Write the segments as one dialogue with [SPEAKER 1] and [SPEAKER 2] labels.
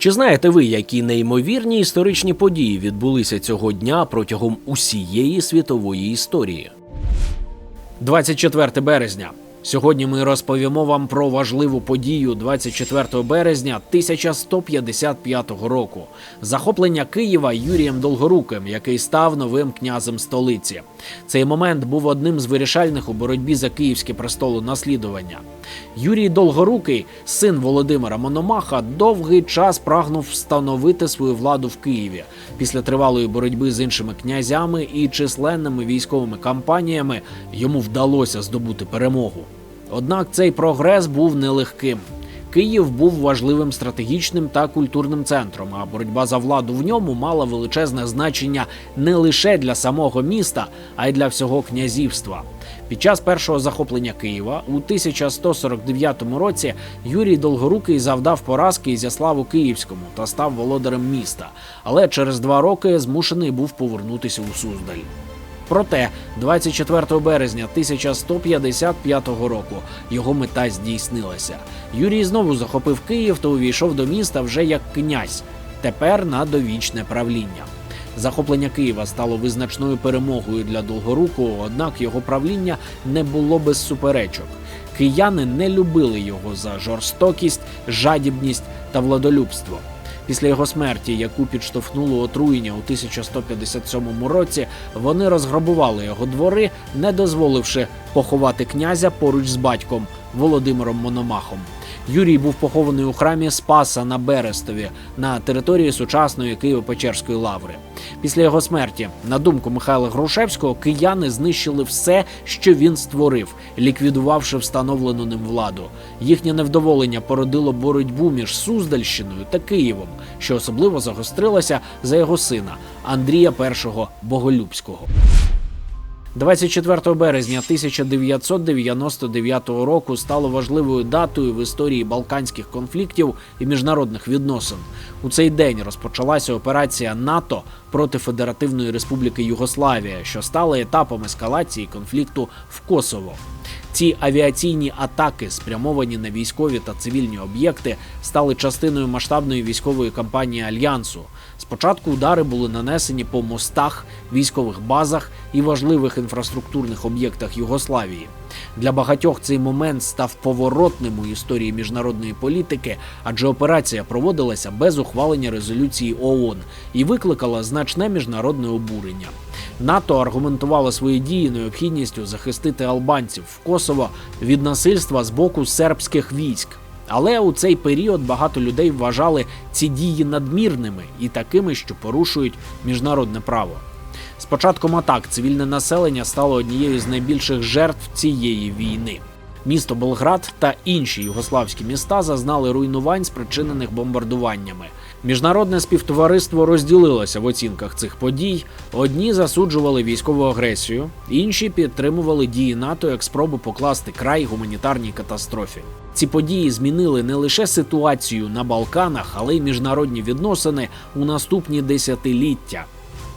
[SPEAKER 1] Чи знаєте ви, які неймовірні історичні події відбулися цього дня протягом усієї світової історії? 24 березня. Сьогодні ми розповімо вам про важливу подію 24 березня 1155 року захоплення Києва Юрієм Долгоруким, який став новим князем столиці. Цей момент був одним з вирішальних у боротьбі за київське престолонаслідування. Юрій Долгорукий, син Володимира Мономаха, довгий час прагнув встановити свою владу в Києві. Після тривалої боротьби з іншими князями і численними військовими кампаніями йому вдалося здобути перемогу. Однак цей прогрес був нелегким. Київ був важливим стратегічним та культурним центром, а боротьба за владу в ньому мала величезне значення не лише для самого міста, а й для всього князівства. Під час першого захоплення Києва у 1149 році Юрій Долгорукий завдав поразки Ізяславу Київському та став володарем міста, але через два роки змушений був повернутися у Суздаль. Проте 24 березня 1155 року його мета здійснилася. Юрій знову захопив Київ та увійшов до міста вже як князь, тепер на довічне правління. Захоплення Києва стало визначною перемогою для Долгорукого, однак його правління не було без суперечок. Кияни не любили його за жорстокість, жадібність та владолюбство. Після його смерті, яку підштовхнуло отруєння у 1157 році, вони розграбували його двори, не дозволивши поховати князя поруч з батьком Володимиром Мономахом. Юрій був похований у храмі Спаса на Берестові на території сучасної Києво-Печерської лаври. Після його смерті, на думку Михайла Грушевського, кияни знищили все, що він створив, ліквідувавши встановлену ним владу. Їхнє невдоволення породило боротьбу між Суздальщиною та Києвом, що особливо загострилася за його сина Андрія І Боголюбського. 24 березня 1999 року стало важливою датою в історії балканських конфліктів і міжнародних відносин. У цей день розпочалася операція НАТО проти Федеративної Республіки Югославія, що стала етапом ескалації конфлікту в Косово. Ці авіаційні атаки, спрямовані на військові та цивільні об'єкти, стали частиною масштабної військової кампанії альянсу. Спочатку удари були нанесені по мостах, військових базах і важливих інфраструктурних об'єктах Югославії. Для багатьох цей момент став поворотним у історії міжнародної політики, адже операція проводилася без ухвалення резолюції ООН і викликала значне міжнародне обурення. НАТО аргументувало свої дії необхідністю захистити албанців в Косово від насильства з боку сербських військ. Але у цей період багато людей вважали ці дії надмірними і такими, що порушують міжнародне право. З початком атак цивільне населення стало однією з найбільших жертв цієї війни. Місто Белград та інші югославські міста зазнали руйнувань, спричинених бомбардуваннями. Міжнародне співтовариство розділилося в оцінках цих подій. Одні засуджували військову агресію, інші підтримували дії НАТО як спробу покласти край гуманітарній катастрофі. Ці події змінили не лише ситуацію на Балканах, але й міжнародні відносини у наступні десятиліття.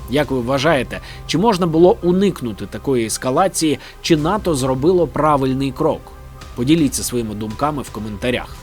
[SPEAKER 1] Як ви вважаєте, чи можна було уникнути такої ескалації, чи НАТО зробило правильний крок? Поділіться своїми думками в коментарях.